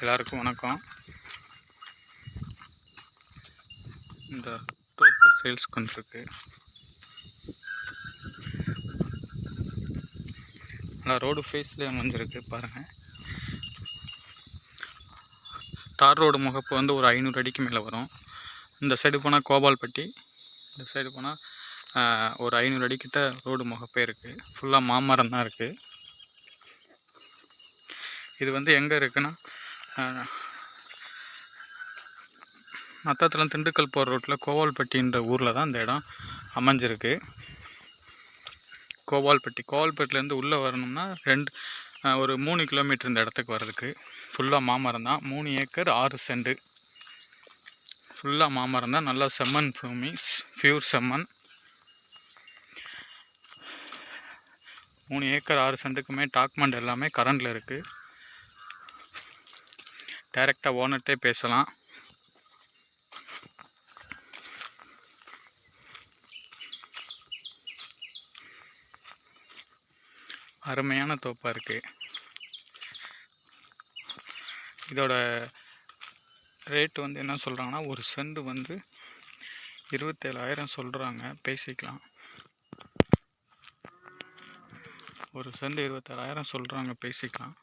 எல்லாருக்கும் வணக்கம். இந்த தோப்பு சேல்ஸ் கொண்டிருக்கு நல்லா ரோடு ஃபேஸ்லேயே அமைஞ்சிருக்கு பாருங்கள் தார் ரோடு முகப்பு வந்து ஒரு ஐநூறு அடிக்கு மேலே வரும். இந்த சைடு போனால் கோபால்பட்டி இந்த சைடு போனால் ஒரு ஐநூறு அடிக்கிட்ட ரோடு முகப்பே இருக்குது ஃபுல்லாக மாமரம் தான் இருக்குது இது வந்து எங்கே இருக்குன்னா மத்தத்தில் திண்டுக்கல் போகிற ரோட்டில் கோவால்பட்டின்ற ஊரில் தான் இந்த இடம் அமைஞ்சிருக்கு. கோவால்பட்டி கோவால்பட்டிலேருந்து உள்ளே வரணும்னா ரெண்டு ஒரு மூணு கிலோமீட்டர் இந்த இடத்துக்கு வர்றதுக்கு. ஃபுல்லாக மாமரம் தான். மூணு ஏக்கர் ஆறு செண்டு. ஃபுல்லாக மாமரம் தான். நல்லா செம்மன் பூமி பியூர் செம்மன் மூணு ஏக்கர் ஆறு சென்ட்டுக்குமே டாக்குமெண்ட் எல்லாமே கரண்டில் இருக்குது டைரெக்டாக ஓனர்கிட்டே பேசலாம். அருமையான தோப்பாக இருக்குது இதோட ரேட் வந்து என்ன சொல்கிறாங்கன்னா ஒரு சென்ட் வந்து இருபத்தேழாயிரம் சொல்கிறாங்க பேசிக்கலாம். ஒரு செண்டு இருபத்தேழாயிரம் சொல்கிறாங்க பேசிக்கலாம்.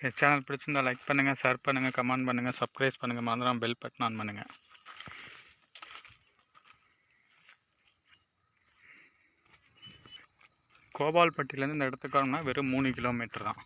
என் சேனல் பிடிச்சிருந்தால் லைக் பண்ணுங்கள் ஷேர் பண்ணுங்கள் கமெண்ட் பண்ணுங்கள் சப்ஸ்கிரைப் பண்ணுங்கள் மறந்துடாம பெல் பட்டன் ஆன் பண்ணுங்கள் கோபால்பட்டியிலேருந்து இந்த இடத்துக்கு வரணும்னா வெறும் மூணு கிலோமீட்டர் தான்.